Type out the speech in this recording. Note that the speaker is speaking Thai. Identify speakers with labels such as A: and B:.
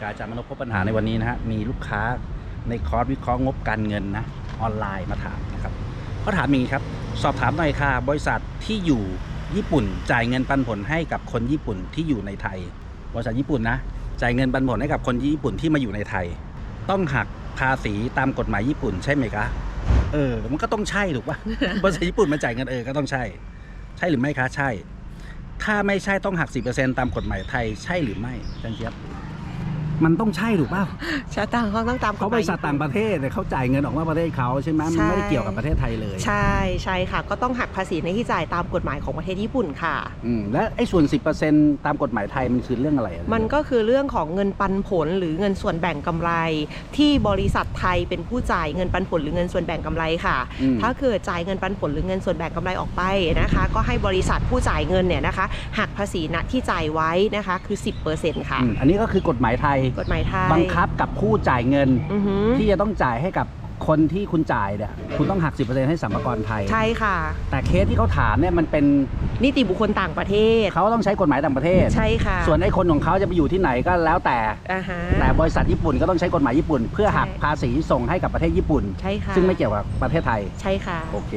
A: การอาจารย์มนพพบปัญหาในวันนี้นะฮะมีลูกค้าในคอร์สวิเคราะห์งบการเงินนะออนไลน์มาถามนะครับเขาถามอย่างนี้ครับ สอบถามหน่อยค่ะ บริษัทที่อยู่ญี่ปุ่น จ่ายเงินปันผลให้กับคนญี่ปุ่นที่อยู่ในไทย บริษัทญี่ปุ่นนะจ่ายเงินปันผลให้กับคนญี่ปุ่นที่มาอยู่ในไทย ต้องหักภาษีตามกฎหมายญี่ปุ่นใช่ไหมคะเออ มันก็ต้องใช่ถูกปะบริษัทญี่ปุ่นมาจ่ายเงินเออก็ต้องใช่ ใช่หรือไม่คะใช่ ถ้าไม่ใช่ต้องหัก10%ตามกฎหมายไทยใช่หรือไม่อาจันเจี๊ยบ มันต้องใช่ถูกเปล่า
B: ชาต่างเขาต้องตามกฎหม
A: เขา
B: ย
A: บริษัทต่างประเทศเนี่ยเขาจ่ายเงินออกมาประเทศเขาใช่ไหมมันไม่ได้
B: ใช่
A: เกี่ยวกับประเทศไทยเลย
B: ใช่ใช่ค่ะ ก็ต้องหักภาษีในที่จ่ายตามกฎหมายของประเทศญี่ปุ่นค่ะ
A: อืมและไอ้ส่วน 10%ตามกฎหมายไทยมันคือเรื่องอะไรอะ
B: มันก็คือเรื่องของเงินปันผลหรือเงินส่วนแบ่งกำไร ที่บริษัทไทยเป็นผู้จ่ายเงินปันผลหรือเงินส่วนแบ่งกำไรค่ะ
A: อืม
B: ถ้าเกิดจ่ายเงินปันผลหรือเงินส่วนแบ่งกำไรออกไปนะคะ ก็ให้บริษัทผู้จ่ายเงินเนี่ยนะคะหักภาษีณที่จ่ายไว้นะคะคือ 10%ค่ะ
A: อืมอันนี้ก็คือกฎหมายไทย
B: กฎหมายไทย
A: บังคับกับผู้จ่ายเงิน
B: อือหือ
A: ที่จะต้องจ่ายให้กับคนที่คุณจ่ายเนี่ยคุณต้องหัก 10%ให้สัมภากระไทย
B: ใช่ค่ะ
A: แต่เคสที่เขาถามเนี่ยมันเป็น
B: นิติบุคคลต่างประเทศ
A: เขาต้องใช้กฎหมายต่างประเทศ
B: ใช่ค่ะ
A: ส่วนไอ้คนของเขาจะไปอยู่ที่ไหนก็แล้วแต่
B: อ่าฮะ
A: แต่บริษัทญี่ปุ่นก็ต้องใช้กฎหมายญี่ปุ่น เพื่อหัก
B: ใช่
A: ภาษีส่งให้กับประเทศญี่ปุ่น
B: ใช่ค่ะ
A: ซึ่งไม่เกี่ยวกับประเทศไทย
B: ใช่ค่ะ
A: โอเค